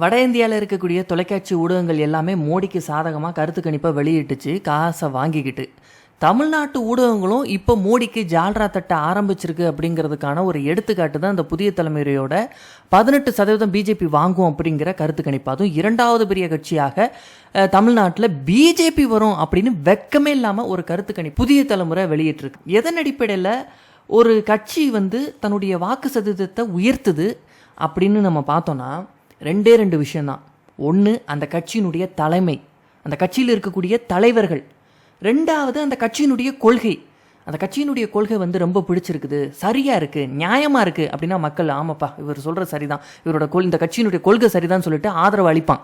வட இந்தியாவில் இருக்கக்கூடிய தொலைக்காட்சி ஊடகங்கள் எல்லாமே மோடிக்கு சாதகமாக கருத்து கணிப்பை வெளியிட்டுச்சு காசை வாங்கிக்கிட்டு. தமிழ்நாட்டு ஊடகங்களும் இப்போ மோடிக்கு ஜால்ரா தட்ட ஆரம்பிச்சிருக்கு அப்படிங்கிறதுக்கான ஒரு எடுத்துக்காட்டு தான் இந்த புதிய தலைமுறையோட பதினெட்டு சதவீதம் பிஜேபி வாங்கும் அப்படிங்கிற கருத்து கணிப்பு. அதுவும் இரண்டாவது பெரிய கட்சியாக தமிழ்நாட்டில் பிஜேபி வரும் அப்படின்னு வெக்கமே இல்லாமல் ஒரு கருத்து கணிப்பு புதிய தலைமுறை வெளியிட்டிருக்கு. எதன் அடிப்படையில் ஒரு கட்சி வந்து தன்னுடைய வாக்கு சதவீதத்தை உயர்த்துது அப்படின்னு நம்ம பார்த்தோன்னா ரெண்டே ரெண்டு விஷயம்தான். ஒன்று அந்த கட்சியினுடைய தலைமை. அந்த கட்சியில் இருக்கக்கூடிய தலைவர்கள். ரெண்டாவது அந்த கட்சியினுடைய கொள்கை. அந்த கட்சியினுடைய கொள்கை வந்து ரொம்ப பிடிச்சிருக்குது. சரியா இருக்கு. நியாயமா இருக்கு. அப்படின்னா மக்கள் ஆமாப்பா இவர் சொல்ற சரிதான். இவரோட கொள் இந்த கட்சியினுடைய கொள்கை சரிதான் சொல்லிட்டு ஆதரவு அளிப்பான்.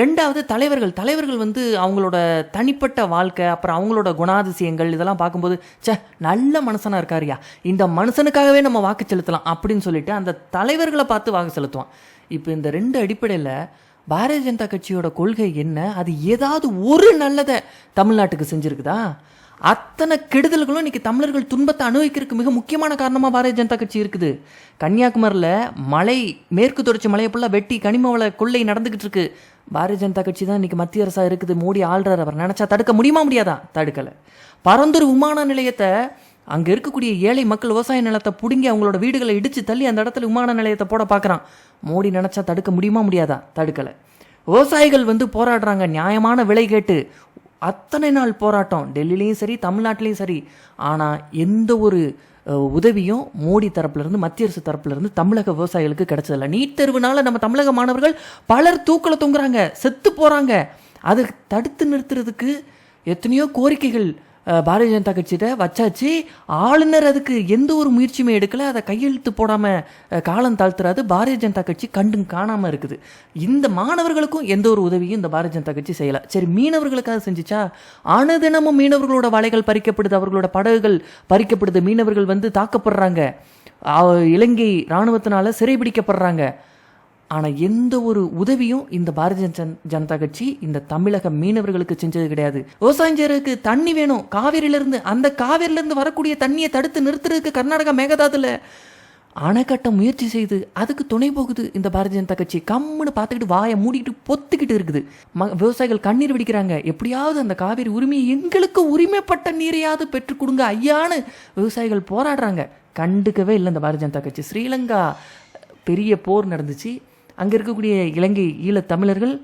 ரெண்டாவது தலைவர்கள் தலைவர்கள் வந்து அவங்களோட தனிப்பட்ட வாழ்க்கை அப்புறம் அவங்களோட குணாதிசயங்கள் இதெல்லாம் பார்க்கும்போது ச்சே நல்ல மனுஷனாக இருக்காருயா இந்த மனுஷனுக்காகவே நம்ம வாக்கு செலுத்தலாம் அப்படின்னு சொல்லிட்டு அந்த தலைவர்களை பார்த்து வாக்கு செலுத்துவான். இப்போ இந்த ரெண்டு அடிப்படையில் பாரதிய ஜனதா கட்சியோட கொள்கை என்ன? அது ஏதாவது ஒரு நல்லதை தமிழ்நாட்டுக்கு செஞ்சுருக்குதா? அத்தனை கெடுதல்களும் இன்னைக்கு தமிழர்கள் துன்பத்தை அனுபவிக்கிறதுக்கு மிக முக்கியமான காரணமாக பாரதிய ஜனதா கட்சி இருக்குது. கன்னியாகுமரியில் மலை மேற்கு தொடர்ச்சி மலையை ஃபுல்லாக வெட்டி கனிம வள கொள்ளை நடந்துக்கிட்டு இருக்கு. பாரதிய ஜனதா கட்சி தான் இன்னைக்கு மத்திய அரசாக இருக்குது மோடி ஆள்றார் அவர். நினச்சா தடுக்க முடியுமா முடியாதா? தடுக்கலை. பரந்தூர் விமான நிலையத்தை அங்கே இருக்கக்கூடிய ஏழை மக்கள் விவசாய நிலத்தை பிடுங்கி அவங்களோட வீடுகளை இடித்து தள்ளி அந்த இடத்துல விமான நிலையத்தை போட பார்க்குறான் மோடி நினச்சா தடுக்க முடியுமா முடியாதா? தடுக்கலை. விவசாயிகள் வந்து போராடுறாங்க நியாயமான விலை கேட்டு. அத்தனை நாள் போராட்டம் டெல்லிலையும் சரி தமிழ்நாட்டிலையும் சரி. ஆனால் எந்த ஒரு உதவியும் மோடி தரப்புலேருந்து மத்திய அரசு தரப்புலேருந்து தமிழக விவசாயிகளுக்கு கிடைச்சதில்ல நீட் தேர்வுனால நம்ம தமிழக மாணவர்கள் பலர் தூக்கில் தொங்குறாங்க செத்து போகிறாங்க அதை தடுத்து நிறுத்துறதுக்கு எத்தனையோ கோரிக்கைகள் பாரதிய ஜனதா கட்சியிட்ட வச்சாச்சு. ஆளுநர் அதுக்கு எந்த ஒரு முயற்சியுமே எடுக்கல. அதை கையெழுத்து போடாமல் காலம் தாழ்த்துறாது பாரதிய ஜனதா கட்சி கண்டும் காணாமல் இருக்குது. இந்த மாணவர்களுக்கும் எந்த ஒரு உதவியும் இந்த பாரதிய ஜனதா கட்சி செய்யலை. சரி மீனவர்களுக்காக செஞ்சுச்சா? அனுதினமும் மீனவர்களோட வலைகள் பறிக்கப்படுது அவர்களோட படகுகள் பறிக்கப்படுது. மீனவர்கள் வந்து தாக்கப்படுறாங்க. இலங்கை இராணுவத்தினால சிறைபிடிக்கப்படுறாங்க. ஆனால் எந்த ஒரு உதவியும் இந்த பாரதிய ஜன் ஜனதா கட்சி இந்த தமிழக மீனவர்களுக்கு செஞ்சது கிடையாது. விவசாயம் தண்ணி வேணும். காவிரியிலிருந்து அந்த காவிரியிலிருந்து வரக்கூடிய தண்ணியை தடுத்து நிறுத்துறதுக்கு கர்நாடகா மேகதாதுல அணை கட்ட முயற்சி செய்து அதுக்கு துணை போகுது இந்த பாரதிய ஜனதா கட்சி. கம்முன்னு பார்த்துக்கிட்டு வாயை மூடிக்கிட்டு பொத்துக்கிட்டு இருக்குது. ம விவசாயிகள் கண்ணீர் வெடிக்கிறாங்க. எப்படியாவது அந்த காவிரி உரிமையை எங்களுக்கு உரிமைப்பட்ட நீரையாவது பெற்றுக் கொடுங்க ஐயான்னு விவசாயிகள் போராடுறாங்க. கண்டுக்கவே இல்லை இந்த பாரதிய ஜனதா கட்சி. ஸ்ரீலங்கா பெரிய போர் நடந்துச்சு. அங்கே இருக்கக்கூடிய இலங்கை ஈழத் தமிழர்கள்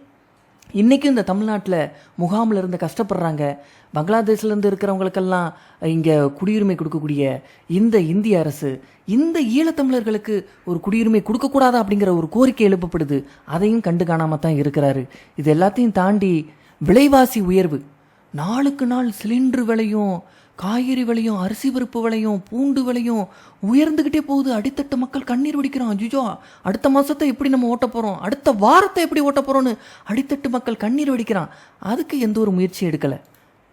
இன்றைக்கும் இந்த தமிழ்நாட்டில் முகாமில் இருந்து கஷ்டப்படுறாங்க. பங்களாதேஷ்லேருந்து இருக்கிறவங்களுக்கெல்லாம் இங்கே குடியுரிமை கொடுக்கக்கூடிய இந்த இந்திய அரசு இந்த ஈழத்தமிழர்களுக்கு ஒரு குடியுரிமை கொடுக்கக்கூடாதா அப்படிங்கிற ஒரு கோரிக்கை எழுப்பப்படுது. அதையும் கண்டு காணாமல் தான் இருக்கிறாரு. இது எல்லாத்தையும் தாண்டி விலைவாசி உயர்வு. நாளுக்கு நாள் சிலிண்டர் விலையும் காய்கறி விலையும் அரிசி பருப்பு விலையும் பூண்டு விலையும் உயர்ந்துக்கிட்டே போகுது. அடித்தட்டு மக்கள் கண்ணீர் வடிக்கிறோம் அஜிஜோ அடுத்த மாதத்தை எப்படி நம்ம ஓட்ட போகிறோம் அடுத்த வாரத்தை எப்படி ஓட்ட போகிறோன்னு அடித்தட்டு மக்கள் கண்ணீர் வடிக்கிறான். அதுக்கு எந்த ஒரு முயற்சியும் எடுக்கலை.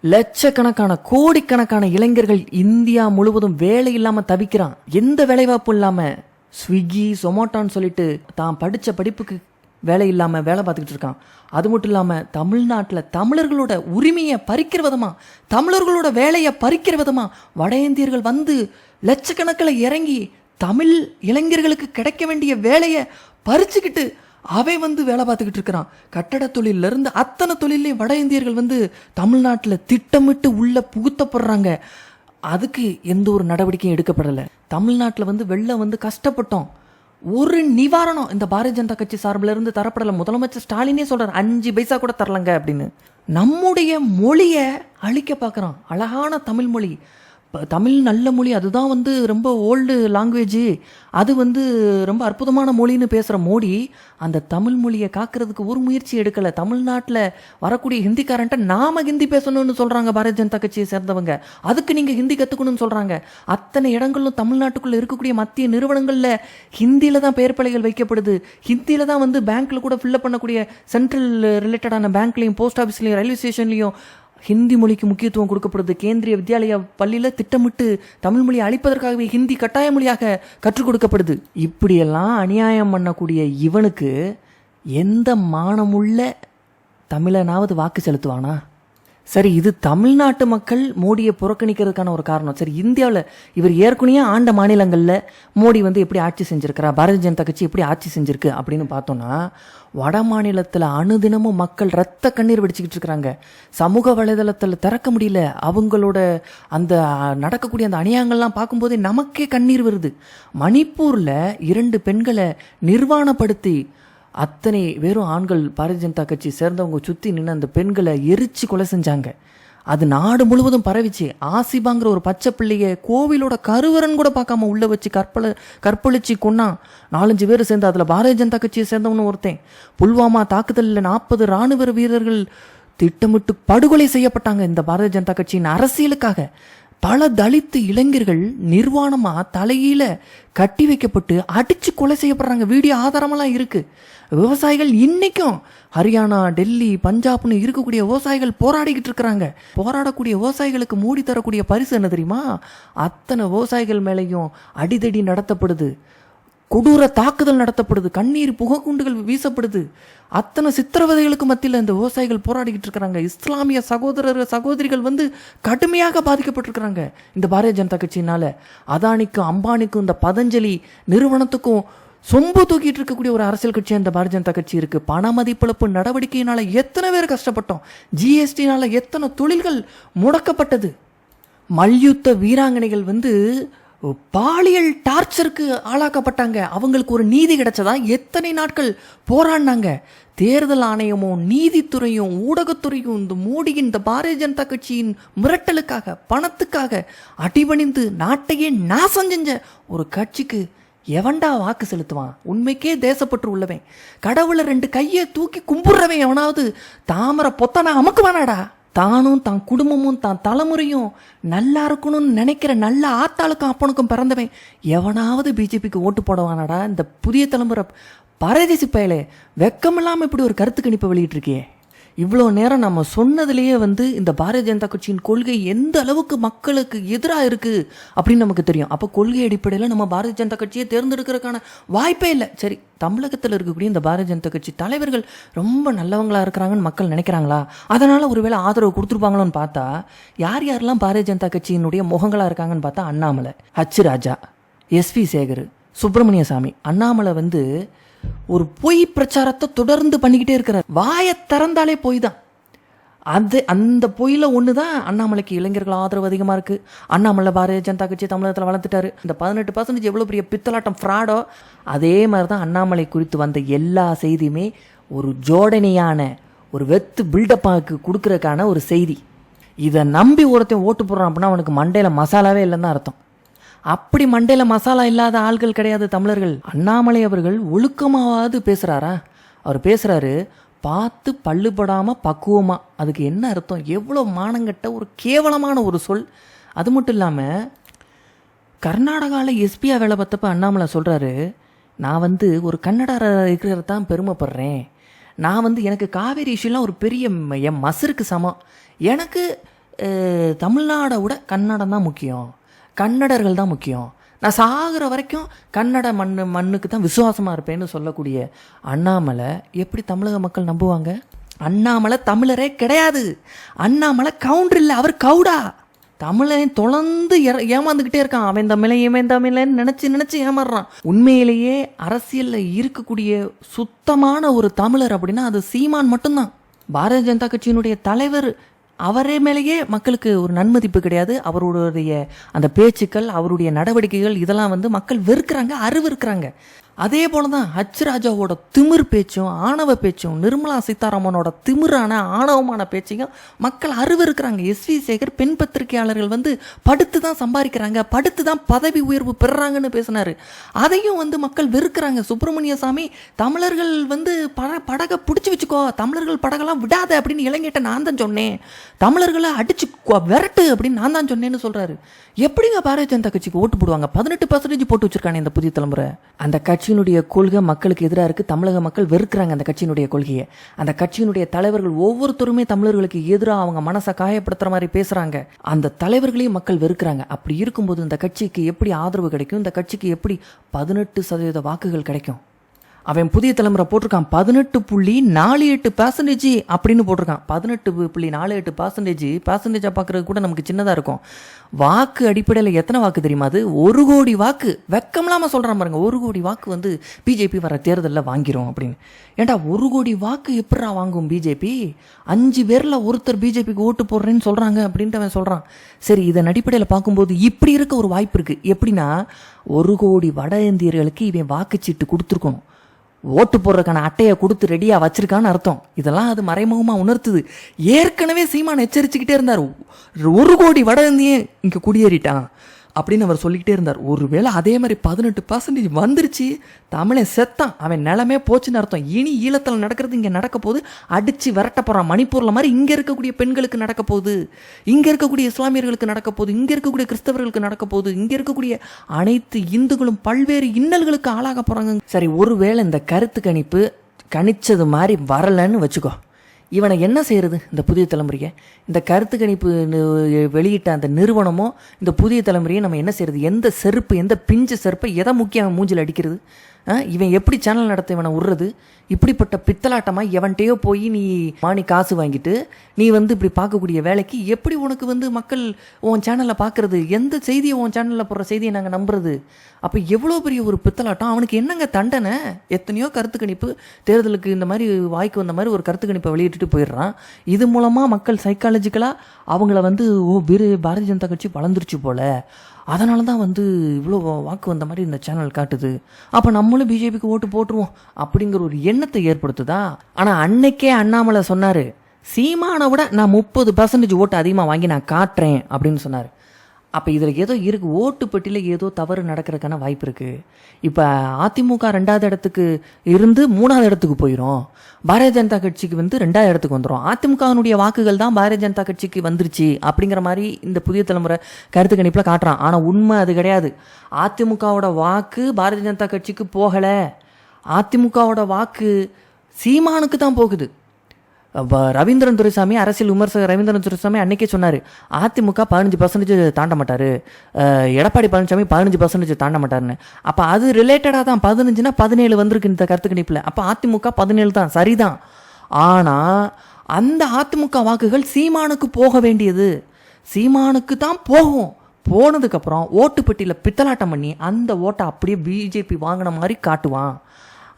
லட்சக்கணக்கான கோடிக்கணக்கான இளைஞர்கள் இந்தியா முழுவதும் வேலை இல்லாமல் தவிக்கிறான். எந்த வேலைவாய்ப்பும் இல்லாமல் ஸ்விக்கி சொமோட்டோன்னு சொல்லிட்டு தான் படித்த படிப்புக்கு வேலை இல்லாமல் வேலை பார்த்துக்கிட்டு இருக்கான். அது மட்டும் இல்லாமல் தமிழ்நாட்டில் தமிழர்களோட உரிமையை பறிக்கிற விதமா தமிழர்களோட வேலையை பறிக்கிற விதமா வட இந்தியர்கள் வந்து லட்சக்கணக்கில் இறங்கி தமிழ் இளைஞர்களுக்கு கிடைக்க வேண்டிய வேலையை பறிச்சுக்கிட்டு அவன் வந்து வேலை பார்த்துக்கிட்டு இருக்கிறான். கட்டட தொழிலிருந்து இருந்து அத்தனை தொழிலையும் வட இந்தியர்கள் வந்து தமிழ்நாட்டில் திட்டமிட்டு உள்ளே புகுத்தப்படுறாங்க. அதுக்கு எந்த ஒரு நடவடிக்கையும் எடுக்கப்படலை. தமிழ்நாட்டில் வந்து வெள்ளம் வந்து கஷ்டப்பட்டோம். ஒரு நிவாரணம் இந்த பாரதிய ஜனதா கட்சி சார்பில் இருந்து தரப்படலை முதலமைச்சர் ஸ்டாலினே சொல்கிறார் அஞ்சு பைசா கூட தரலங்க அப்படின்னு. நம்முடைய மொழியை அழிக்க பார்க்குறோம் அழகான தமிழ் மொழி. தமிழ் நல்ல மொழி அதுதான் வந்து ரொம்ப ஓல்டு லாங்குவேஜ் அது வந்து ரொம்ப அற்புதமான மொழின்னு பேசுகிற மோடி அந்த தமிழ் மொழியை காக்கிறதுக்கு ஒரு முயற்சி எடுக்கலை. தமிழ்நாட்டில் வரக்கூடிய ஹிந்திக்காரன்ட்ட நாம ஹிந்தி பேசணும்னு சொல்கிறாங்க பாரதிய ஜனதா கட்சியை சேர்ந்தவங்க. அதுக்கு நீங்கள் ஹிந்தி கற்றுக்கணும்னு சொல்கிறாங்க அத்தனை இடங்களும் தமிழ்நாட்டுக்குள்ளே இருக்கக்கூடிய மத்திய நிறுவனங்களில் ஹிந்தியில் தான் பெயர் பலைகள் வைக்கப்படுது. ஹிந்தியில் தான் வந்து பேங்க்கில் கூட ஃபில்லப் பண்ணக்கூடிய சென்ட்ரல் ரிலேட்டடான பேங்க்லேயும் போஸ்ட் ஆஃபீஸ்லேயும் ரயில்வே ஸ்டேஷன்லேயும் ஹிந்தி மொழிக்கு முக்கியத்துவம் கொடுக்கப்படுது கேந்திரிய வித்யாலயா பள்ளியில் திட்டமிட்டு தமிழ் மொழியை அழிப்பதற்காகவே ஹிந்தி கட்டாய மொழியாக கற்றுக் கொடுக்கப்படுது. இப்படியெல்லாம் அநியாயம் பண்ணக்கூடிய இவனுக்கு எந்த மானமுள்ள தமிழனாவது வாக்கு செலுத்துவானா? சரி இது தமிழ்நாட்டு மக்கள் மோடியை புறக்கணிக்கிறதுக்கான ஒரு காரணம். சரி இந்தியாவில் இவர் ஏற்கனவே ஆண்ட மாநிலங்களில் மோடி வந்து எப்படி ஆட்சி செஞ்சுருக்கிறா பாரதிய ஜனதா கட்சி எப்படி ஆட்சி செஞ்சிருக்கு அப்படின்னு பார்த்தோம்னா வட மாநிலத்தில் அணுதினமும் மக்கள் ரத்த கண்ணீர் வெடிச்சுக்கிட்டு இருக்கிறாங்க. சமூக வலைதளத்தில் திறக்க முடியல. அவங்களோட அந்த நடக்கக்கூடிய அந்த அநியாயங்கள்லாம் பார்க்கும்போதே நமக்கே கண்ணீர் வருது. மணிப்பூரில் இரண்டு பெண்களை நிர்வாணப்படுத்தி அத்தனை வெறும் ஆண்கள் பாரதிய ஜனதா கட்சி சேர்ந்தவங்க சுற்றி நின்று அந்த பெண்களை எரிச்சு கொலை செஞ்சாங்க. அது நாடு முழுவதும் பரவிச்சு. ஆசிபாங்கிற ஒரு பச்சை பிள்ளைய கோவிலோட கருவரன் கூட பார்க்காம உள்ளே வச்சு கற்பழ கற்பழிச்சு கொன்னா. நாலஞ்சு பேர் சேர்ந்து அதில் பாரதிய ஜனதா கட்சியை சேர்ந்தவனு ஒருத்தன். புல்வாமா தாக்குதலில் நாற்பது ராணுவ வீரர்கள் திட்டமிட்டு படுகொலை செய்யப்பட்டாங்க இந்த பாரதிய ஜனதா கட்சியின் அரசியலுக்காக. பல தலித்து இளைஞர்கள் நிர்வாணமா தலையில கட்டி வைக்கப்பட்டு அடிச்சு கொலை செய்யப்படுறாங்க. வீடியோ ஆதாரமெல்லாம் இருக்கு. விவசாயிகள் இன்னைக்கும் ஹரியானா டெல்லி பஞ்சாப்னு இருக்கக்கூடிய விவசாயிகள் போராடிக்கிட்டு இருக்கிறாங்க. போராடக்கூடிய விவசாயிகளுக்கு மூடி தரக்கூடிய பரிசு என்ன தெரியுமா? அத்தனை விவசாயிகள் மேலேயும் அடிதடி நடத்தப்படுது. கொடூர தாக்குதல் நடத்தப்படுது கண்ணீர் புகைக்குண்டுகள் வீசப்படுது. அத்தனை சித்திரவதைகளுக்கு மத்தியில் இந்த விவசாயிகள் போராடிக்கிட்டு இருக்கிறாங்க. இஸ்லாமிய சகோதரர் சகோதரிகள் வந்து கடுமையாக பாதிக்கப்பட்டிருக்கிறாங்க இந்த பாரதிய ஜனதா கட்சியினால. அதானிக்கும் அம்பானிக்கும் இந்த பதஞ்சலி நிறுவனத்துக்கும் சொம்பு தூக்கிட்டு இருக்கக்கூடிய ஒரு அரசியல் கட்சி இந்த பாரதிய ஜனதா கட்சி இருக்கு. பண மதிப்பிழப்பு நடவடிக்கையினால எத்தனை பேர் கஷ்டப்பட்டோம். ஜிஎஸ்டினால எத்தனை தொழில்கள் முடக்கப்பட்டது. மல்யுத்த வீராங்கனைகள் வந்து பாலியல் டார்ச்சருக்கு ஆளாக்கப்பட்டாங்க. அவங்களுக்கு ஒரு நீதி கிடைச்சதா? எத்தனை நாட்கள் போராடினாங்க? தேர்தல் ஆணையமும் நீதித்துறையும் ஊடகத்துறையும் இந்த மோடியின் இந்த பாரதிய ஜனதா கட்சியின் மிரட்டலுக்காக பணத்துக்காக அடிபணிந்து நாட்டையே நாசம் செஞ்ச ஒரு கட்சிக்கு எவன்டா வாக்கு செலுத்துவான்? உண்மைக்கே தேசப்பற்று உள்ளவன். கடவுளை ரெண்டு கையை தூக்கி கும்பிடுறவன் எவனாவது? தாமரை பொத்தனா அமுக்குவானாடா? தானும் தான் குடும்பமும் தான் தலைமுறையும் நல்லா இருக்கணும்னு நினைக்கிற நல்ல ஆத்தாளுக்கும் அப்பனுக்கும் பிறந்தவன் எவனாவது பிஜேபிக்கு ஓட்டு போடுவானாடா? இந்த புதிய தலைமுறை பரதேசி பயலே வெக்கமில்லாமல் இப்படி ஒரு கருத்து கணிப்பை வெளியிட்டிருக்கியே. இவ்வளோ நேரம் நம்ம சொன்னதுலேயே வந்து இந்த பாரதிய ஜனதா கட்சியின் கொள்கை எந்த அளவுக்கு மக்களுக்கு எதிராக இருக்குது அப்படின்னு நமக்கு தெரியும். அப்போ கொள்கை அடிப்படையில் நம்ம பாரதிய ஜனதா கட்சியை தேர்ந்தெடுக்கிறதுக்கான வாய்ப்பே இல்லை. சரி தமிழகத்தில் இருக்கக்கூடிய இந்த பாரதிய ஜனதா கட்சி தலைவர்கள் ரொம்ப நல்லவங்களாக இருக்கிறாங்கன்னு மக்கள் நினைக்கிறாங்களா? அதனால் ஒருவேளை ஆதரவு கொடுத்துருப்பாங்களோன்னு பார்த்தா யார் யாரெல்லாம் பாரதிய ஜனதா கட்சியினுடைய முகங்களாக இருக்காங்கன்னு பார்த்தா Annamalai H Raja S V Sekar Subramaniam Swamy Annamalai வந்து ஒரு பொய் பிரச்சாரத்தை தொடர்ந்து பண்ணிக்கிட்டே இருக்கிறார். வாயை திறந்தாலே பொய் தான் அது அந்த பொய்யில் ஒன்று தான் அண்ணாமலைக்கு இளைஞர்கள் ஆதரவு அதிகமாக இருக்குது அண்ணாமலை பாரதிய ஜனதா கட்சி தமிழகத்தில் வளர்த்துட்டாரு. இந்த பதினெட்டு பர்சன்டேஜ் எவ்வளோ பெரிய பித்தலாட்டம் ஃப்ராடோ அதே மாதிரி தான் அண்ணாமலை குறித்து வந்த எல்லா செய்தியுமே ஒரு ஜோடனையான ஒரு வெத்து பில்டப்பாக்கு கொடுக்குறதுக்கான ஒரு செய்தி. இதை நம்பி ஒருத்தன் ஓட்டு போடுறான் அப்படின்னா அவனுக்கு மண்டையில் மசாலாவே இல்லைன்னு தான் அர்த்தம். அப்படி மண்டையில் மசாலா இல்லாத ஆள்கள் கிடையாது தமிழர்கள். அண்ணாமலை அவர்கள் ஒழுக்கமாவது பேசுகிறாரா அவர் பேசுகிறாரு பார்த்து பள்ளுபடாமல் பக்குவமாக அதுக்கு என்ன அர்த்தம்? எவ்வளோ மானங்கட்ட ஒரு கேவலமான ஒரு சொல். அது மட்டும் இல்லாமல் கர்நாடகாவில் எஸ்பியா வேலை பார்த்தப்ப அண்ணாமலை சொல்கிறாரு நான் வந்து ஒரு கன்னடார இருக்கிறது தான் பெருமைப்படுறேன். நான் வந்து எனக்கு காவேரி இஷ்யூலாம் ஒரு பெரிய ம- என் மசருக்கு சமம். எனக்கு தமிழ்நாடை விட கன்னடம் தான் முக்கியம். கன்னடர்கள் தான் முக்கியம். நான் சாகிற வரைக்கும் கன்னட மண்ணு மண்ணுக்கு தான் விசுவாசமாக இருப்பேன்னு சொல்லக்கூடிய அண்ணாமலை எப்படி தமிழக மக்கள் நம்புவாங்க? அண்ணாமலை தமிழரே கிடையாது. அண்ணாமலை கவுண்டர் இல்லை அவர் கவுடா. தமிழன் தொடர்ந்து ஏமாந்துக்கிட்டே இருக்கான். அவன் தமிழன் இவன் தமிழன் நினச்சி நினச்சி ஏமாறுறான். உண்மையிலேயே அரசியலில் இருக்கக்கூடிய சுத்தமான ஒரு தமிழர் அப்படின்னா அது சீமான் மட்டும்தான். பாரதிய ஜனதா கட்சியினுடைய தலைவர் அவரே மேலேயே மக்களுக்கு ஒரு நன்மதிப்பு கிடையாது. அவருடைய அந்த பேச்சுக்கள் அவருடைய நடவடிக்கைகள் இதெல்லாம் வந்து மக்கள் வெறுக்கிறாங்க அருவருக்கிறாங்க. அதே போல தான் அச்சுராஜாவோட திமிர் பேச்சும் ஆணவ பேச்சும் நிர்மலா சீதாராமனோட திமிரான ஆணவமான பேச்சையும் மக்கள் அருவருக்கிறாங்க. எஸ்வி சேகர் பெண் பத்திரிகையாளர்கள் வந்து படுத்து தான் சம்பாதிக்கிறாங்க படுத்து தான் பதவி உயர்வு பெறுறாங்கன்னு பேசினார். அதையும் வந்து மக்கள் வெறுக்கிறாங்க. சுப்பிரமணிய சாமி தமிழர்கள் வந்து பட படகை பிடிச்சி வச்சுக்கோ தமிழர்கள் படகெல்லாம் விடாத அப்படின்னு இளைஞட்ட நான் தான் சொன்னேன். தமிழர்களை அடிச்சு விரட்டு அப்படின்னு நான் தான் சொன்னேன்னு சொல்கிறாரு எப்படிங்க பாரதிய ஜனதா கட்சிக்கு ஓட்டு போடுவாங்க? பதினெட்டு பர்சன்டேஜ் போட்டு வச்சிருக்கானே இந்த புதிய தலைமுறை. அந்த கட்சியினுடைய கொள்கை மக்களுக்கு எதிராக இருக்கு. தமிழக மக்கள் வெறுக்கிறாங்க அந்த கட்சியினுடைய கொள்கையை. அந்த கட்சியினுடைய தலைவர்கள் ஒவ்வொருத்தருமே தமிழர்களுக்கு எதிராக அவங்க மனசை காயப்படுத்துற மாதிரி பேசுறாங்க. அந்த தலைவர்களையும் மக்கள் வெறுக்கிறாங்க. அப்படி இருக்கும்போது இந்த கட்சிக்கு எப்படி ஆதரவு கிடைக்கும்? இந்த கட்சிக்கு எப்படி பதினெட்டு சதவீத வாக்குகள் கிடைக்கும்? அவன் புதிய தலைமுறை போட்டிருக்கான். பதினெட்டு புள்ளி நாலு எட்டு பர்சன்டேஜ் அப்படின்னு போட்டிருக்கான். பதினெட்டு புள்ளி நாலு எட்டு பர்சன்டேஜ் பர்சன்டேஜாக பார்க்குறது கூட நமக்கு சின்னதாக இருக்கும். வாக்கு அடிப்படையில் எத்தனை வாக்கு தெரியுமா அது? ஒரு கோடி வாக்கு. வெக்கமில்லாமல் சொல்கிறான் பாருங்க. ஒரு கோடி வாக்கு வந்து பிஜேபி வர தேர்தலில் வாங்கிரும் அப்படின்னு. ஏன்டா ஒரு கோடி வாக்கு எப்படா வாங்கும் பிஜேபி அஞ்சு பேரில் ஒருத்தர் பிஜேபிக்கு ஓட்டு போடுறேன்னு சொல்கிறாங்க அப்படின்ட்டு அவன் சொல்கிறான் சரி இதன் அடிப்படையில் பார்க்கும்போது இப்படி இருக்க ஒரு வாய்ப்பு இருக்குது எப்படின்னா ஒரு கோடி வட இந்தியர்களுக்கு இவன் வாக்குச்சீட்டு கொடுத்துருக்கணும். ஓட்டு போடுறதுக்கான அட்டையை கொடுத்து ரெடியாக வச்சிருக்கான்னு அர்த்தம். இதெல்லாம் அது மறைமுகமாக உணர்த்துது. ஏற்கனவே சீமான் எச்சரிச்சுக்கிட்டே இருந்தார். ஒரு கோடி வட இந்தியன் இங்கே குடியேறிட்டான். அப்படின்னு அவர் சொல்லிக்கிட்டே இருந்தார். ஒருவேளை அதே மாதிரி பதினெட்டு பர்சன்டேஜ் வந்துருச்சு. தமிழன் செத்தான். அவன் நிலமே போச்சுன்னு அர்த்தம். இனி ஈழத்தில் நடக்கிறது இங்கே நடக்க போகுது. அடித்து விரட்ட போகிறான் மணிப்பூரில் மாதிரி இங்கே இருக்கக்கூடிய பெண்களுக்கு நடக்க போகுது. இங்கே இருக்கக்கூடிய இஸ்லாமியர்களுக்கு நடக்க போகுது. இங்கே இருக்கக்கூடிய கிறிஸ்தவர்களுக்கு நடக்க போகுது. இங்கே இருக்கக்கூடிய அனைத்து இந்துக்களும் பல்வேறு இன்னல்களுக்கு ஆளாக போகிறாங்க சரி ஒருவேளை இந்த கருத்து கணிப்பு கணிச்சது மாதிரி வரலன்னு வச்சுக்கோ. இவனை என்ன செய்கிறது இந்த புதிய தலைமுறையை. இந்த கருத்து கணிப்பு வெளியிட்ட அந்த நிறுவனமோ இந்த புதிய தலைமுறையை நம்ம என்ன செய்கிறது எந்த செருப்பு எந்த பிஞ்சு செருப்பை எதை முக்கியம் மூஞ்சில் அடிக்கிறது? இவன் எப்படி சேனல் நடத்த இவனை விடுறது இப்படிப்பட்ட பித்தலாட்டமாக எவன்கிட்டயோ போய் நீ மாணி காசு வாங்கிட்டு நீ வந்து இப்படி பார்க்கக்கூடிய வேலைக்கு எப்படி உனக்கு வந்து மக்கள் உன் சேனலில் பார்க்கறது? எந்த செய்தியை உன் சேனலில் போடுற செய்தியை நாங்கள் நம்புறது? அப்போ எவ்வளோ பெரிய ஒரு பித்தலாட்டம்? அவனுக்கு என்னங்க தண்டனை? எத்தனையோ கருத்து கணிப்பு தேர்தலுக்கு இந்த மாதிரி வாய்க்கு வந்த மாதிரி ஒரு கருத்து கணிப்பை வெளியிட்டுட்டு போயிடுறான். இது மூலமாக மக்கள் சைக்காலஜிக்கலாக அவங்கள வந்து ஓ பிரு பாரதிய ஜனதா கட்சி வளர்ந்துருச்சு போல. அதனால தான் வந்து இவ்வளோ வாக்கு வந்த மாதிரி இந்த சேனல் காட்டுது. அப்போ நம்மளும் பிஜேபிக்கு ஓட்டு போட்டுருவோம் அப்படிங்கிற ஒரு எண்ணத்தை ஏற்படுத்துதா? ஆனால் அன்னைக்கே அண்ணாமலை சொன்னார் சீமானை விட நான் முப்பது பர்சன்டேஜ் ஓட்டு அதிகமாக வாங்கி நான் காட்டுறேன் அப்படின்னு சொன்னார். அப்போ இதில் ஏதோ இருக்குது ஓட்டு பெட்டியில் ஏதோ தவறு நடக்கிறதுக்கான வாய்ப்பு இருக்குது இப்போ அதிமுக ரெண்டாவது இடத்துக்கு இருந்து மூணாவது இடத்துக்கு போயிடும் பாரதிய ஜனதா கட்சிக்கு வந்து ரெண்டாவது இடத்துக்கு வந்துடும் அதிமுகவினுடைய வாக்குகள் தான் பாரதிய ஜனதா கட்சிக்கு வந்துருச்சு அப்படிங்கிற மாதிரி இந்த புதிய தலைமுறை கருத்து கணிப்பில் காட்டுறான். ஆனால் உண்மை அது கிடையாது. அதிமுகவோட வாக்கு பாரதிய ஜனதா கட்சிக்கு போகலை. அதிமுகவோட வாக்கு சீமானுக்கு தான் போகுது. ரவீந்திரன் துரைசாமி அரசியல் விமர்சகர் ரவீந்திரன் துரைசாமி அன்னைக்கே சொன்னார் அதிமுக பதினஞ்சு பர்சன்டேஜ் தாண்ட மாட்டார். எடப்பாடி பழனிசாமி பதினஞ்சு பர்சன்டேஜ் தாண்ட மாட்டாருன்னு. அப்போ அது ரிலேட்டடாக தான் பதினஞ்சுனா பதினேழு வந்திருக்கு இந்த கருத்து கணிப்பில். அப்போ அதிமுக பதினேழு தான் சரிதான். ஆனால் அந்த அதிமுக வாக்குகள் சீமானுக்கு போக வேண்டியது. சீமானுக்கு தான் போகும். போனதுக்கப்புறம் ஓட்டுப்பட்டியில் பித்தலாட்டம் பண்ணி அந்த ஓட்டை அப்படியே பிஜேபி வாங்கின மாதிரி காட்டுவான்.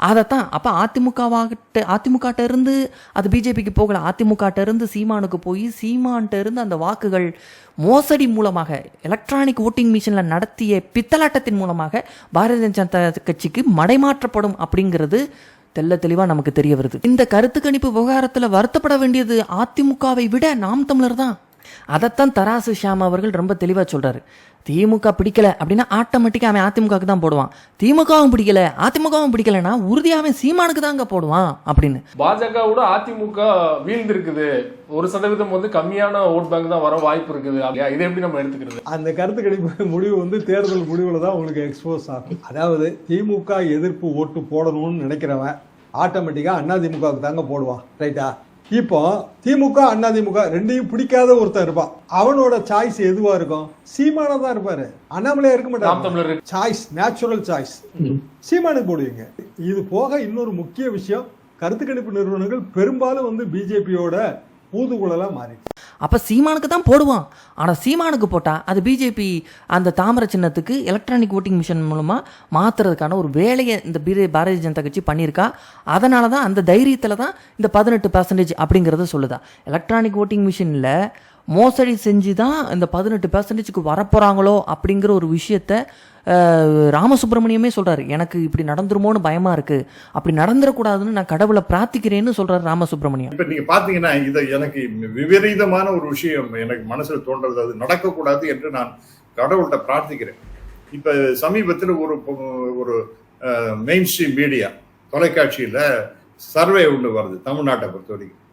அதைத்தான். அப்போ அதிமுகவாகிட்ட அதிமுகட்ட இருந்து அது பிஜேபிக்கு போகல. அதிமுகட்ட இருந்து சீமானுக்கு போய் சீமான்ட்ட இருந்து அந்த வாக்குகள் மோசடி மூலமாக எலக்ட்ரானிக் ஓட்டிங் மிஷினில் நடத்திய பித்தலாட்டத்தின் மூலமாக பாரதிய ஜனதா கட்சிக்கு மடைமாற்றப்படும் அப்படிங்கிறது தெள்ள தெளிவாக நமக்கு தெரிய வருது. இந்த கருத்து கணிப்பு விவகாரத்தில் வருத்தப்பட வேண்டியது அதிமுகவை விட நாம் தமிழர் தான். அதைத்தான் தராசு ஷியாம் அவர்கள் ரொம்ப தெளிவாக சொல்றாரு. திமுக பிடிக்கல அப்படின்னா ஆட்டோமேட்டிக்காக அவன் அதிமுகவுக்கு தான் போடுவான். திமுகவும் பிடிக்கல அதிமுகவும் பிடிக்கலன்னா உறுதியாக அவன் சீமானுக்கு தாங்க போடுவான் அப்படின்னு. பாஜகவோட அதிமுக வீழ்ந்திருக்குது. ஒரு சதவீதம் வந்து கம்மியான ஓட் பேங்க் தான் வர வாய்ப்பு இருக்குது. இல்லையா இதை எப்படி நம்ம எடுத்துக்கிறது? அந்த கருத்து கணிப்பு முடிவு வந்து தேர்தல் முடிவில் தான் உங்களுக்கு எக்ஸ்போஸ் ஆகும். அதாவது திமுக எதிர்ப்பு ஓட்டு போடணும்னு நினைக்கிறவன் ஆட்டோமேட்டிக்காக அதிமுகவுக்கு தாங்க போடுவான். ரைட்டா இப்போ திமுக அதிமுக ரெண்டையும் பிடிக்காத ஒருத்தன் இருப்பான் அவனோட சாய்ஸ் எதுவா இருக்கும்? சீமானா தான் இருப்பாரு. அண்ணாமலையா இருக்க தமிழர். சாய்ஸ் நேச்சுரல் சாய்ஸ் சீமானுக்கு போடுவீங்க. இது போக இன்னொரு முக்கிய விஷயம் கருத்து கணிப்பு நிறுவனங்கள் பெரும்பாலும் வந்து பிஜேபியோட ஊதுகுழலாக மாறிடுச்சு. அப்போ சீமானுக்கு தான் போடுவான் ஆனால் சீமானுக்கு போட்டால் அது பிஜேபி அந்த தாமரை சின்னத்துக்கு எலக்ட்ரானிக் ஓட்டிங் மிஷின் மூலமாக மாற்றுறதுக்கான ஒரு வேலையை இந்த பி பாரதிய ஜனதா கட்சி பண்ணியிருக்கா. அதனால தான் அந்த தைரியத்தில் தான் இந்த பதினெட்டு பர்சன்டேஜ் அப்படிங்கிறத சொல்லுதா. எலக்ட்ரானிக் ஓட்டிங் மிஷினில் மோசடி செஞ்சு தான் இந்த பதினெட்டு பர்சன்டேஜுக்கு வரப்போகிறாங்களோ அப்படிங்கிற ஒரு விஷயத்த ராமசுப்ரமணியமே சொல்கிறார் எனக்கு இப்படி நடந்துருமோன்னு பயமாக இருக்குது அப்படி நடந்துடக்கூடாதுன்னு நான் கடவுளை பிரார்த்திக்கிறேன்னு சொல்கிறார் ராமசுப்ரமணியம் இப்போ நீங்கள் பார்த்தீங்கன்னா இது எனக்கு விபரீதமான ஒரு விஷயம் எனக்கு மனசில் தோன்றது. அது நடக்கக்கூடாது என்று நான் கடவுள்கிட்ட பிரார்த்திக்கிறேன். இப்போ சமீபத்தில் ஒரு ஒரு மெயின் ஸ்ட்ரீம் மீடியா தொலைக்காட்சியில் சர்வே ஒன்று வருது தமிழ்நாட்டை பொறுத்த வரைக்கும்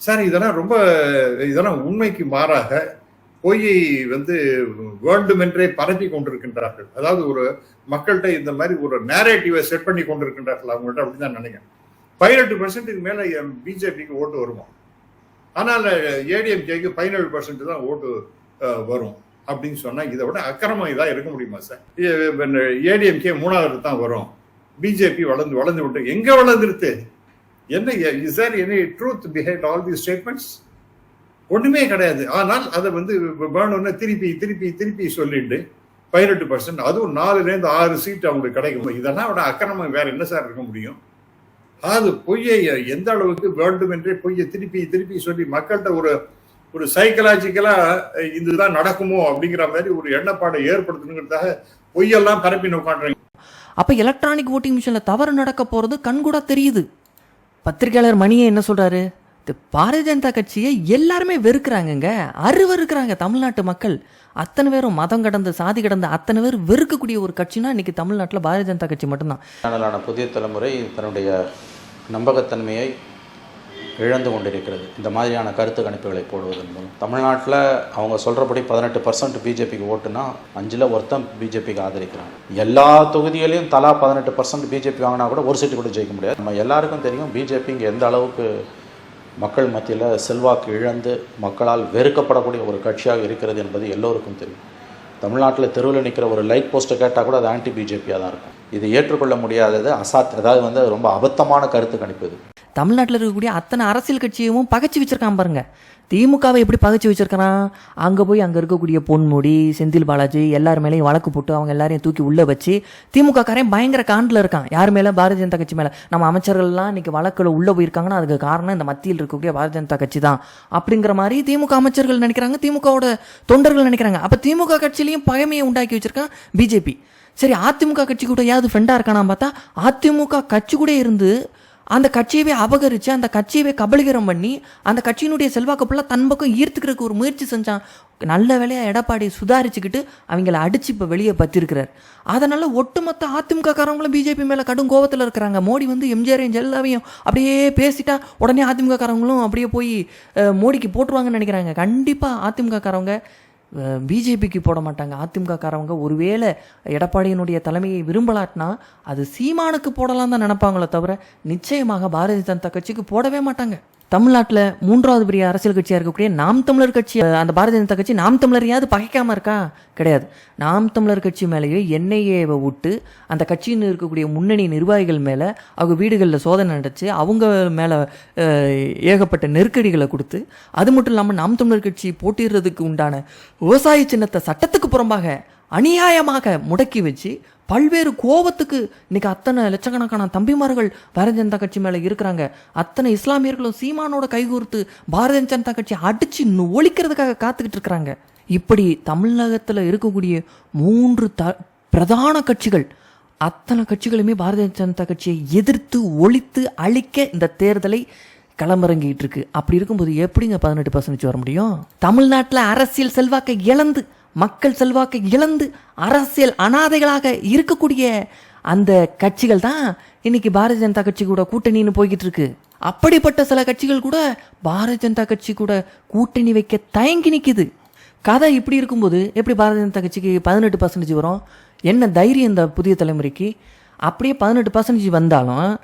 சார் இதெல்லாம் ரொம்ப இதெல்லாம் உண்மைக்கு மாறாக பொய்யை வந்து வேண்டுமென்றே பரப்பி கொண்டிருக்கின்றார்கள். அதாவது ஒரு மக்கள்கிட்ட இந்த மாதிரி ஒரு நேரேட்டிவை செட் பண்ணி கொண்டிருக்கின்றார்கள். அவங்கள்ட்ட அப்படின்னு தான் நினைக்கிறேன். பதினெட்டு பர்சன்ட்டுக்கு மேல பிஜேபிக்கு ஓட்டு வருமா? ஆனால் ஏடிஎம்கேக்கு பதினேழு பர்சன்ட் தான் ஓட்டு வரும். அப்படின்னு சொன்னா இதை விட அக்கிரமம் இதாக இருக்க முடியுமா சார்? ஏடிஎம்கே மூணாவது தான் வரும். பிஜேபி வளர்ந்து வளர்ந்து விட்டு எங்க வளர்ந்துருத்து என்ன is are any truth behind all the statements ஒண்ணுமே கிடையாது. ஆனால் அதை வந்து வேணும்னு திருப்பி திருப்பி திருப்பி சொல்லிட்டு பதினெட்டு பர்சன்ட் அதுவும் நாலுலேருந்து ஆறு சீட் அவங்களுக்கு கிடைக்கும். இதெல்லாம் விட அக்கிரமம் வேற என்ன சார் இருக்க முடியும்? அது பொய்யை எந்த அளவுக்கு வேண்டும் என்றே பொய்யை திருப்பி திருப்பி சொல்லி மக்கள்கிட்ட ஒரு ஒரு சைக்கலாஜிக்கலா இதுதான் நடக்குமோ அப்படிங்கிற மாதிரி ஒரு எண்ணப்பாடை ஏற்படுத்தணுங்கிறதாக பொய்யெல்லாம் பரப்பி உட்காந்துறாங்க அப்போ எலக்ட்ரானிக் ஓட்டிங் மிஷினில் தவறு நடக்க போகிறது கண்கூட தெரியுது. பத்திரிகையாளர் மணியே என்ன சொல்றாரு? பாரதிய ஜனதா கட்சியை எல்லாருமே வெறுக்கிறாங்கங்க. அருவறுக்கிறாங்க தமிழ்நாட்டு மக்கள். அத்தனை பேரும் மதம் கடந்து சாதி கடந்த அத்தனை பேர் வெறுக்கக்கூடிய ஒரு கட்சினா இன்னைக்கு தமிழ்நாட்டில் பாரதிய ஜனதா கட்சி மட்டும்தான். சேனலான புதிய தலைமுறை தன்னுடைய நம்பகத்தன்மையை இழந்து கொண்டிருக்கிறது. இந்த மாதிரியான கருத்து கணிப்புகளை போடுவதன் மூலம். தமிழ்நாட்டில் அவங்க சொல்கிறபடி பதினெட்டு பர்சன்ட் பிஜேபிக்கு ஓட்டுனா அஞ்சில் ஒருத்தன் பிஜேபிக்கு ஆதரிக்கிறாங்க எல்லா தொகுதிகளையும் தலா பதினெட்டு பர்சன்ட் பிஜேபி வாங்கினா கூட ஒரு சீட்டு கூட ஜெயிக்க முடியாது. நம்ம எல்லாருக்கும் தெரியும் பிஜேபி இங்கே எந்த அளவுக்கு மக்கள் மத்தியில் செல்வாக்கு இழந்து மக்களால் வெறுக்கப்படக்கூடிய ஒரு கட்சியாக இருக்கிறது என்பது எல்லோருக்கும் தெரியும். தமிழ்நாட்டில் தெருவில் நிற்கிற ஒரு லைட் போஸ்ட்டை கேட்டால் கூட அது ஆன்டி பிஜேபியாக தான் இருக்கும். இது ஏற்றுக்கொள்ள முடியாதது அசாத் அதாவது வந்து ரொம்ப அபத்தமான கருத்து கணிப்பு இது. தமிழ்நாட்டில் இருக்கக்கூடிய அத்தனை அரசியல் கட்சியையும் பகச்சு வச்சுருக்கான் பாருங்கள் திமுகவை எப்படி பகைச்சு வச்சுருக்கிறான் அங்கே போய் அங்கே இருக்கக்கூடிய பொன்முடி செந்தில் பாலாஜி எல்லார் மேலேயும் வழக்கு போட்டு அவங்க எல்லாரையும் தூக்கி உள்ளே வச்சு திமுக காரையும் பயங்கர காண்டில் இருக்கான். யார் மேலே? பாரதிய ஜனதா கட்சி மேலே. நம்ம அமைச்சர்கள்லாம் இன்றைக்கி வழக்கில் உள்ளே போயிருக்காங்கன்னா அதுக்கு காரணம் இந்த மத்தியில் இருக்கக்கூடிய பாரதிய ஜனதா கட்சி தான். அப்படிங்கிற மாதிரி திமுக அமைச்சர்கள் நினைக்கிறாங்க திமுகவோட தொண்டர்கள் நினைக்கிறாங்க. அப்போ திமுக கட்சியிலையும் பகைமையை உண்டாக்கி வச்சுருக்கான் பிஜேபி. சரி அதிமுக கட்சி கூட ஏதாவது ஃப்ரெண்டாக இருக்கானா பார்த்தா அதிமுக கட்சி கூட இருந்து அந்த கட்சியவே அபகரித்து அந்த கட்சியவே கபலீகரம் பண்ணி அந்த கட்சியினுடைய செல்வாக்கு ஃபுல்லாக தன் பக்கம் ஈர்த்துக்கிறதுக்கு ஒரு முயற்சி செஞ்சான். நல்ல வேலையாக எடப்பாடி சுதாரிச்சுக்கிட்டு அவங்கள அடித்து இப்போ வெளியே பத்திருக்கிறார். அதனால் ஒட்டுமொத்த அதிமுகக்காரங்களும் பிஜேபி மேலே கடும் கோபத்தில் இருக்கிறாங்க. மோடி வந்து எம்ஜிஆரையும் ஜெயலலிதாவையும் அப்படியே பேசிட்டா உடனே அதிமுககாரவங்களும் அப்படியே போய் மோடிக்கு போட்டுருவாங்கன்னு நினைக்கிறாங்க. கண்டிப்பாக அதிமுக காரவங்க பிஜேபிக்கு போட மாட்டாங்க. அதிமுக காரவங்க ஒருவேளை எடப்பாடியினுடைய தலைமையை விரும்பலாட்டினா அது சீமானுக்கு போடலாம் தான் நினைப்பாங்களே தவிர நிச்சயமாக பாரதிய ஜனதா கட்சிக்கு போடவே மாட்டாங்க. தமிழ்நாட்டில் மூன்றாவது பெரிய அரசியல் கட்சியாக இருக்கக்கூடிய நாம் தமிழர் கட்சி அந்த பாரதிய ஜனதா கட்சி நாம் தமிழரையாவது பகைக்காமல் இருக்கா? கிடையாது. நாம் தமிழர் கட்சி மேலேயே என்ஐஏவை விட்டு அந்த கட்சியில் இருக்கக்கூடிய முன்னணி நிர்வாகிகள் மேலே அவங்க வீடுகளில் சோதனை நடத்தி அவங்க மேலே ஏகப்பட்ட நெருக்கடிகளை கொடுத்து அது மட்டும் இல்லாமல் நாம் தமிழர் கட்சி போட்டிடுறதுக்கு உண்டான விவசாய சின்னத்தை சட்டத்துக்கு புறம்பாக அநியாயமாக முடக்கி வச்சு பல்வேறு கோபத்துக்கு இன்னைக்கு அத்தனை லட்சக்கணக்கான தம்பிமார்கள் பாரதிய ஜனதா கட்சி மேலே இருக்கிறாங்க. அத்தனை இஸ்லாமியர்களும் சீமானோட கைகூர்த்து பாரதிய ஜனதா கட்சி அடிச்சு ஒழிக்கிறதுக்காக காத்துக்கிட்டு இருக்கிறாங்க. இப்படி தமிழகத்தில் இருக்கக்கூடிய மூன்று த பிரதான கட்சிகள் அத்தனை கட்சிகளுமே பாரதிய ஜனதா கட்சியை எதிர்த்து ஒழித்து அழிக்க இந்த தேர்தலை களமிறங்கிட்டு இருக்கு. அப்படி இருக்கும்போது எப்படிங்க பதினெட்டு பர்சன்டேஜ் வர முடியும்? தமிழ்நாட்டில் அரசியல் செல்வாக்கை இழந்து மக்கள் செல்வாக்கை இழந்து அரசியல் அனாதைகளாக இருக்கக்கூடிய அந்த கட்சிகள் தான் இன்னைக்கு பாரதிய ஜனதா கட்சி கூட கூட்டணின்னு போய்கிட்டு இருக்கு. அப்படிப்பட்ட சில கட்சிகள் கூட பாரதிய ஜனதா கட்சி கூட கூட்டணி வைக்க தயங்கி நிற்கிது கதை இப்படி இருக்கும்போது எப்படி பாரதிய ஜனதா கட்சிக்கு பதினெட்டு பர்சன்டேஜ் வரும்? என்ன தைரியம் இந்த புதிய தலைமுறைக்கு? அப்படியே பதினெட்டு பர்சன்டேஜ் வந்தாலும்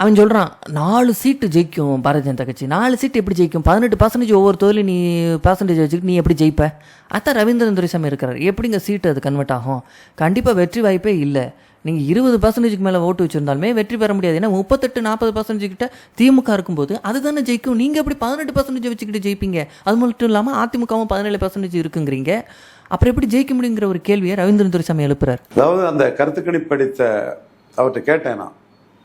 அவன் சொல்கிறான் நாலு சீட்டு ஜெயிக்கும் பாரதிய ஜனதா கட்சி. நாலு சீட்டு எப்படி ஜெயிக்கும்? பதினெட்டு பர்சன்டேஜ் ஒவ்வொரு தொழிலும் நீ பர்சன்டேஜ் வச்சுக்கிட்டு நீ எப்படி ஜெயிப்ப? அதான் ரவீந்திரன் துரைசாமி இருக்கிறார். எப்படிங்க சீட்டு அது கன்வெர்ட் ஆகும்? கண்டிப்பாக வெற்றி வாய்ப்பே இல்லை. நீங்கள் இருபது பர்சன்டேஜுக்கு மேலே ஓட்டு வச்சுருந்தாலுமே வெற்றி பெற முடியாது. ஏன்னா முப்பத்தெட்டு நாற்பது பர்சன்டேஜ் கிட்ட திமுக இருக்கும்போது அதுதானே ஜெயிக்கும். நீங்கள் எப்படி பதினெட்டு பர்சன்டேஜ் வச்சுக்கிட்டு ஜெயிப்பீங்க? அது மட்டும் இல்லாமல் அதிமுகவும் பதினேழு பர்சன்டேஜ் இருக்குங்கிறீங்க. அப்புறம் எப்படி ஜெயிக்க முடியுங்கிற ஒரு கேள்வியை ரவீந்திரன் துரைசாமி எழுப்புறார். அதாவது அந்த கருத்துக்கணிப்பு படித்த அவர்கிட்ட கேட்டேன் நான்.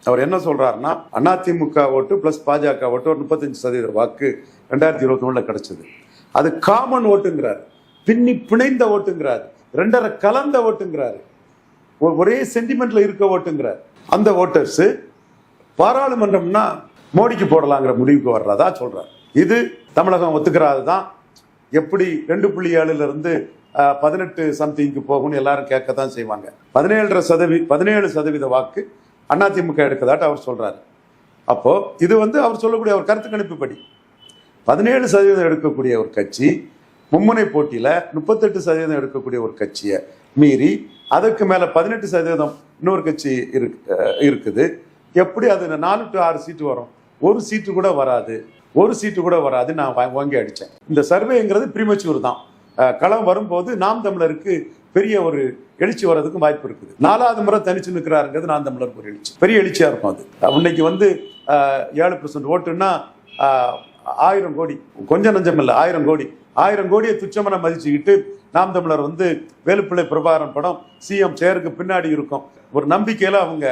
அவர் என்ன சொல்றாருன்னா அதிமுக ஓட்டு பிளஸ் பாஜக ஓட்டு ஒரு முப்பத்தஞ்சு சதவீத வாக்கு ரெண்டாயிரத்தி இருபத்தி ஒண்ணுல கிடைச்சது. அது காமன் ஓட்டுங்கிறார். பின்னி பிணைந்த ஓட்டுங்கிறார். ரெண்டரை கலந்த ஓட்டுங்கிறாரு. ஒ- ஒரே சென்டிமெண்ட்ல இருக்க ஓட்டுங்கிறார். அந்த ஓட்டர்ஸ் பாராளுமன்றம்னா மோடிக்கு போடலாங்கிற முடிவுக்கு வர்றதா சொல்றார். இது தமிழகம் ஒத்துக்கிறாது தான். எப்படி ரெண்டு புள்ளி ஏழுல இருந்து பதினெட்டு சம்திங்க்கு போகும்னு எல்லாரும் கேட்க தான் செய்வாங்க. பதினேழரை சதவீ பதினேழு சதவீத வாக்கு அதிமுக எடுக்கதாட்டு அவர் சொல்கிறாரு அப்போது இது வந்து அவர் சொல்லக்கூடிய ஒரு கருத்து கணிப்புப்படி. பதினேழு சதவீதம் எடுக்கக்கூடிய ஒரு கட்சி மும்முனை போட்டியில் முப்பத்தெட்டு சதவீதம் எடுக்கக்கூடிய ஒரு கட்சியை மீறி அதற்கு மேலே பதினெட்டு சதவீதம் இன்னொரு கட்சி இருக்குது. எப்படி அது நாலு டு ஆறு சீட்டு வரும்? ஒரு சீட்டு கூட வராது. ஒரு சீட்டு கூட வராது நான் வாங்கி அடித்தேன் இந்த சர்வேங்கிறது பிரிமச்சூர் தான். களம் வரும்போது நாம் தமிழருக்கு பெரிய ஒரு எழுச்சி வர்றதுக்கு வாய்ப்பு இருக்குது. நாலாவது முறை தனிச்சு நிற்கிறாருங்கிறது நான் தமிழருக்கு ஒரு எழுச்சி. பெரிய எழுச்சியாக இருக்கும் அது. இன்னைக்கு வந்து ஏழு பர்சன்ட் ஓட்டுன்னா ஆயிரம் கோடி. கொஞ்சம் நஞ்சம் இல்லை ஆயிரம் கோடி. ஆயிரம் கோடியை துச்சமென மதிச்சுக்கிட்டு நாம் தமிழர் வந்து வேலுப்பிள்ளை பிரபாகரன் படம் சிஎம் சேருக்கு பின்னாடி இருக்கும். ஒரு நம்பிக்கையில் அவங்க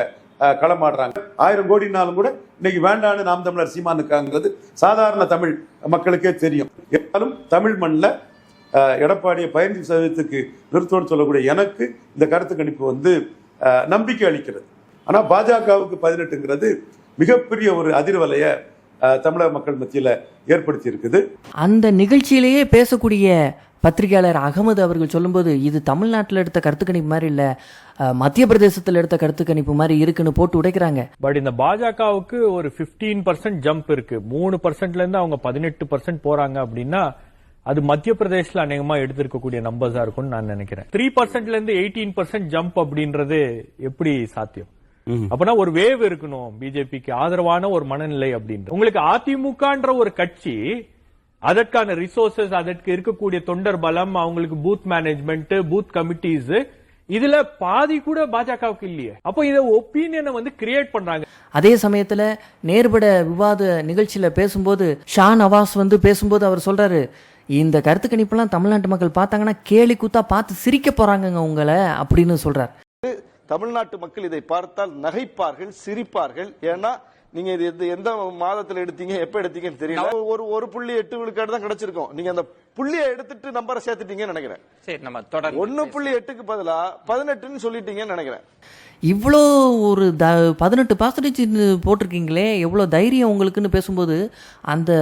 களமாடுறாங்க. ஆயிரம் கோடினாலும் கூட இன்னைக்கு வேண்டான்னு நாம் தமிழர் சீமானுக்காங்கிறது சாதாரண தமிழ் மக்களுக்கே தெரியும். இருந்தாலும் தமிழ் மண்ணில் எடப்பாடியை பதினஞ்சு சதவீதத்துக்கு நிறுத்தம்னு சொல்லக்கூடிய எனக்கு இந்த கருத்து கணிப்பு வந்து ஆஹ், நம்பிக்கை அளிக்கிறது. ஆனால் பாஜகவுக்கு பதினெட்டுங்கிறது மிகப்பெரிய ஒரு அதிர்வலையை ஆஹ், தமிழக மக்கள் மத்தியில் ஏற்படுத்தி இருக்குது அந்த நிகழ்ச்சியிலேயே பேசக்கூடிய பத்திரிகையாளர் அகமது அவர்கள் சொல்லும்போது இது தமிழ்நாட்டில் எடுத்த கருத்து கணிப்பு மாதிரி இல்லை மத்திய பிரதேசத்தில் எடுத்த கருத்து கணிப்பு மாதிரி இருக்குன்னு போட்டு உடைக்கிறாங்க. பட் இந்த பாஜகவுக்கு ஒரு 15% பர்சன்ட் ஜம்ப் இருக்கு. மூணு பர்சன்ட்ல இருந்து அவங்க பதினெட்டு பர்சன்ட் போறாங்க அப்படின்னா அது மத்திய பிரதேஷ்ல அநேகமா எடுத்திருக்கக்கூடிய நம்பர்ஸா இருக்கும்னு நான் நினைக்கிறேன். த்ரீ பர்சன்ட்ல இருந்து எயிட்டீன் பர்சன்ட் ஜம்ப் அப்படின்றது எப்படி சாத்தியம்? அப்பனா ஒரு வேவ் இருக்கணும் பிஜேபிக்கு ஆதரவான ஒரு மனநிலை அப்படின்னு உங்களுக்கு அதிமுகன்ற ஒரு கட்சி அதற்கான ரிசோர்சஸ் அதற்கு இருக்கக்கூடிய தொண்டர் பலம் அவங்களுக்கு பூத் மேனேஜ்மெண்ட் பூத் கமிட்டிஸ் இதுல பாதி கூட பாஜகவுக்கு இல்லையே. அப்போ இத ஒப்பீனியனை வந்து கிரியேட் பண்றாங்க. அதே சமயத்தில் நேர்பட விவாத நிகழ்ச்சியில் பேசும்போது ஷா நவாஸ் வந்து பேசும்போது அவர் சொல்றாரு இந்த கருத்து கணிப்பெல்லாம் தமிழ்நாட்டு மக்கள் பார்த்தாங்கன்னா கேலி கூத்தா பார்த்து சிரிக்க போறாங்கங்க உங்களை அப்படின்னு சொல்றார். தமிழ்நாட்டு மக்கள் இதை பார்த்தால் நகைப்பார்கள் சிரிப்பார்கள். ஏன்னா நீங்க இது எந்த- எந்த மாதத்துல எடுத்தீங்க எப்ப எடுத்தீங்கன்னு தெரியல. ஒரு ஒரு புள்ளி எட்டு விழுக்காடு தான் கிடைச்சிருக்கும். நீங்க அந்த புள்ளியை எடுத்துட்டு நம்பரை சேர்த்துட்டீங்கன்னு நினைக்கிறேன். சரி நம்ம தொடர்ந்து ஒன்னு புள்ளி எட்டுக்கு பதிலா பதினெட்டுன்னு சொல்லிட்டீங்கன்னு நினைக்கிறேன். இவ்வளோ ஒரு த பதினெட்டு பர்சன்டேஜ் போட்டிருக்கீங்களே எவ்வளோ தைரியம் உங்களுக்குன்னு பேசும்போது அந்த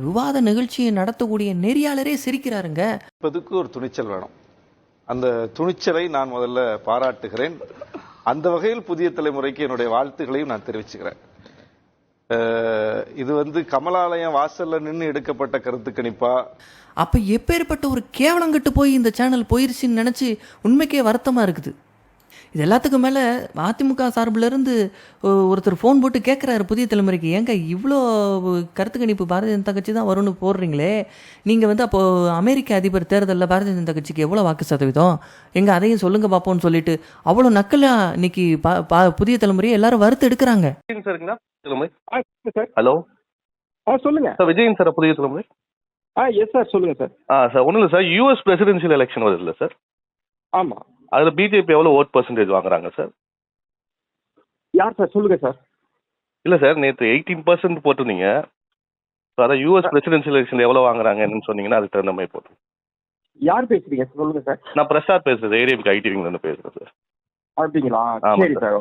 விவாத நிகழ்ச்சியை நடத்தக்கூடிய நெறியாளரே சிரிக்கிறாருங்க. இப்போதுக்கு ஒரு துணிச்சல் வேணும். அந்த துணிச்சலை நான் முதல்ல பாராட்டுகிறேன். அந்த வகையில் புதிய தலைமுறைக்கு என்னுடைய வாழ்த்துக்களையும் நான் தெரிவிச்சுக்கிறேன். இது வந்து கமலாலயம் வாசல்ல நின்று எடுக்கப்பட்ட கருத்து கணிப்பா? அப்போ எப்பேற்பட்ட ஒரு கேவலங்கட்டு போய் இந்த சேனல் போயிருச்சுன்னு நினச்சி உண்மைக்கே வருத்தமாக இருக்குது. இது எல்லாத்துக்கும் மேலே அதிமுக சார்பிலேருந்து ஒருத்தர் ஃபோன் போட்டு கேட்குறாரு புதிய தலைமுறைக்கு. ஏங்க இவ்வளோ கருத்து கணிப்பு பாரதிய ஜனதா கட்சி தான் வரும்னு போடுறீங்களே? நீங்கள் வந்து அப்போது அமெரிக்க அதிபர் தேர்தலில் பாரதிய ஜனதா கட்சிக்கு எவ்வளோ வாக்கு சதவீதம்? எங்க அதையும் சொல்லுங்க பார்ப்போம்னு சொல்லிட்டு அவ்வளோ நக்கலாக இன்னைக்கு பா பா- புதிய தலைமுறையை எல்லாரும் வறுத்து எடுக்கிறாங்க ஹலோ. ஆ சொல்லுங்க. சார் விஜயன் சார் புதிய தலைமுறை ஆ எஸ் சார் சொல்லுங்க சார். ஆ சார் ஒன்றும் இல்லை சார். யூஎஸ் பிரசிடென்ஷியல் எலெக்ஷன் வருது இல்லை சார். ஆமா. அதில் பிஜேபி எவ்வளோ ஓட் பர்சன்டேஜ் வாங்குறாங்க சார்? யார் சார்? சொல்லுங்க சார். இல்லை சார் நேற்று எயிட்டீன் பர்சன்ட் போட்டிருந்தீங்க. ஸோ அதான் யூஎஸ் பிரசிடென்ஷியல் எலெக்ஷன் எவ்வளோ வாங்குறாங்க என்னன்னு சொன்னீங்கன்னா அதுக்கு தகுந்த மாதிரி போட்டு. யார் பேசுறீங்க சொல்லுங்க சார். நான் பிரசாத் பேசுறது ஏரியாவுக்கு ஐடிவிங்லேருந்து பேசுகிறேன் சார் அப்படிங்களா? சரி. சார்.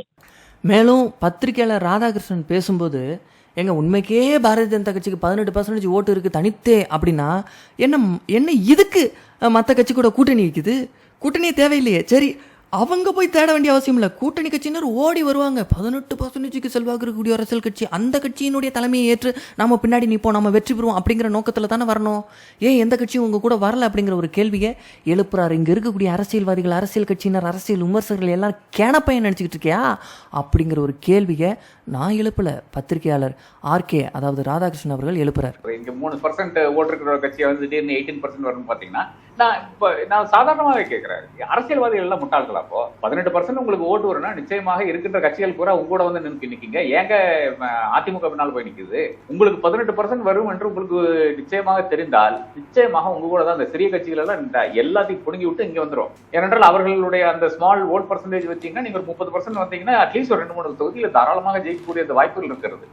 மேலும் பத்திரிகையாளர் ராதாகிருஷ்ணன் பேசும்போது எங்க உண்மைக்கே பாரதிய ஜனதா கட்சிக்கு பதினெட்டு பர்சன்டேஜ் ஓட்டு இருக்கு தனித்தே அப்படின்னா என்ன என்ன இதுக்கு மற்ற கட்சி கூட கூட்டணி இருக்குது கூட்டணியே தேவையில்லையே. சரி அவங்க போய் தேட வேண்டிய அவசியம் இல்லை. கூட்டணி கட்சியினர் ஓடி வருவாங்க. பதினெட்டு பர்சன்டேஜுக்கு செல்வாக்கு இருக்கக்கூடிய அரசியல் கட்சி அந்த கட்சியினுடைய தலைமையை ஏற்று நம்ம பின்னாடி நிற்போம் நம்ம வெற்றி பெறுவோம் அப்படிங்கிற நோக்கத்தில் தானே வரணும். ஏன் எந்த கட்சியும் உங்கள் கூட வரல அப்படிங்கிற ஒரு கேள்வியை எழுப்புறாரு. இங்கே இருக்கக்கூடிய அரசியல்வாதிகள் அரசியல் கட்சியினர் அரசியல் விமர்சகர்கள் எல்லாம் கேனப்பையன் நினச்சிக்கிட்டு இருக்கியா? அப்படிங்கிற ஒரு கேள்வியை நான் எழுப்பல. பத்திரிகையாளர் ஆர்கே அதாவது ராதாகிருஷ்ணன் அவர்கள் எழுப்புறார். இங்க மூணு பர்சன்ட் ஓட்டு இருக்கிற கட்சியை வந்து திடீர்னு எயிட்டீன் பர்சன்ட் வரும்னு பாத்தீங்கன்னா நான் இப்ப நான் சாதாரணமாவே கேட்கிறேன் அரசியல்வாதிகள் எல்லாம் முட்டாள்களா அப்போ. பதினெட்டு பர்சன்ட் உங்களுக்கு ஓட்டு வரும்னா நிச்சயமாக இருக்கின்ற கட்சிகள் பூரா உங்க கூட வந்து நின்று நிக்கீங்க. ஏங்க ம, அதிமுக பின்னால் போய் நிக்குது? உங்களுக்கு பதினெட்டு பர்சன்ட் வரும் என்று உங்களுக்கு நிச்சயமாக தெரிந்தால் நிச்சயமாக உங்க கூட தான் அந்த சிறிய கட்சிகள் எல்லாம் எல்லாத்தையும் புடுங்கி விட்டு இங்க வந்துரும். ஏனென்றால் அவர்களுடைய அந்த ஸ்மால் ஓட் பர்சன்டேஜ் வச்சீங்கன்னா நீங்க ஒரு முப்பது பர்சன்ட் வந்தீங்கன்னா அட்லீஸ்ட் ஒரு ரெண்டு மூணு தொகுதியில் தாராளமாக ஜெயிக்கக்கூடிய அந்த வாய்ப்புகள் இருக்கிறது.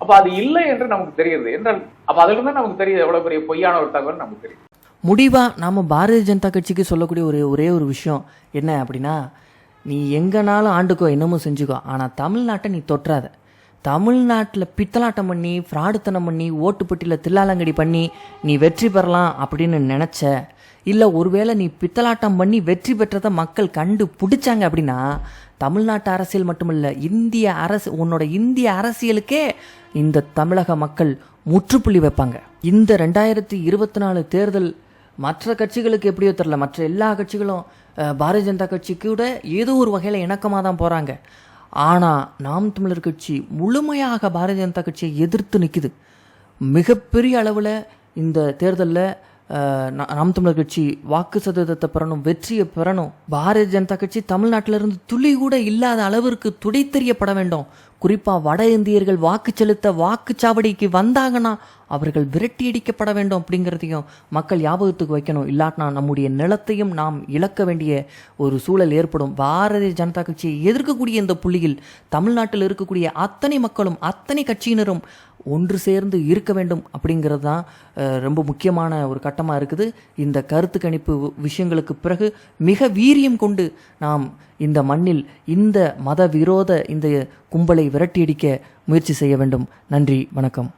அப்ப அது இல்லை என்று நமக்கு தெரியுது. என்றால் அப்ப அதுல இருந்து நமக்கு தெரியுது எவ்வளவு பெரிய பொய்யான ஒரு தகவல் நமக்கு தெரியும் முடிவாக நாம் பாரதிய ஜனதா கட்சிக்கு சொல்லக்கூடிய ஒரு ஒரே ஒரு விஷயம் என்ன அப்படின்னா நீ எங்கனாலும் ஆண்டுக்கோ என்னமோ செஞ்சுக்கோ ஆனால் தமிழ்நாட்டை நீ தொற்றாத. தமிழ்நாட்டில் பித்தலாட்டம் பண்ணி ஃப்ராடுத்தனம் பண்ணி ஓட்டுப்பட்டியில் தில்லாலங்கடி பண்ணி நீ வெற்றி பெறலாம் அப்படின்னு நினச்ச இல்லை ஒருவேளை நீ பித்தலாட்டம் பண்ணி வெற்றி பெற்றதை மக்கள் கண்டு பிடிச்சாங்க அப்படின்னா தமிழ்நாட்டு அரசியல் மட்டுமல்ல இந்திய அரசு உன்னோட இந்திய அரசியலுக்கே இந்த தமிழக மக்கள் முற்றுப்புள்ளி வைப்பாங்க. இந்த ரெண்டாயிரத்தி இருபத்தி நாலு தேர்தல் மற்ற கட்சிகளுக்கு எப்படியோ தெரில மற்ற எல்லா கட்சிகளும் பாரதிய ஜனதா கட்சி கூட ஏதோ ஒரு வகையில் இணக்கமாக தான் போகிறாங்க ஆனால் நாம் தமிழர் கட்சி முழுமையாக பாரதிய ஜனதா கட்சியை எதிர்த்து நிற்குது மிகப்பெரிய அளவில் இந்த தேர்தலில் நாம் தமிழர் கட்சி வாக்கு சதவீதத்தை பெறணும் வெற்றியை பெறணும். பாரதிய ஜனதா கட்சி தமிழ்நாட்டில இருந்து துளி கூட இல்லாத அளவிற்கு துடைத்தெறியப்பட வேண்டும். குறிப்பாக வட இந்தியர்கள் வாக்கு செலுத்த வாக்குச்சாவடிக்கு வந்தாங்கன்னா அவர்கள் விரட்டி அடிக்கப்பட வேண்டும் அப்படிங்கிறதையும் மக்கள் ஞாபகத்துக்கு வைக்கணும். இல்லாட்டினா நம்முடைய நிலத்தையும் நாம் இழக்க வேண்டிய ஒரு சூழல் ஏற்படும். பாரதிய ஜனதா கட்சியை எதிர்க்கக்கூடிய இந்த புள்ளியில் தமிழ்நாட்டில் இருக்கக்கூடிய அத்தனை மக்களும் அத்தனை கட்சியினரும் ஒன்று சேர்ந்து இருக்க வேண்டும் அப்படிங்கிறது தான் ரொம்ப முக்கியமான ஒரு கட்டமாக இருக்குது. இந்த கருத்து கணிப்பு விஷயங்களுக்கு பிறகு மிக வீரியம் கொண்டு நாம் இந்த மண்ணில் இந்த மத விரோத இந்த கும்பலை விரட்டியடிக்க முயற்சி செய்ய வேண்டும். நன்றி வணக்கம்.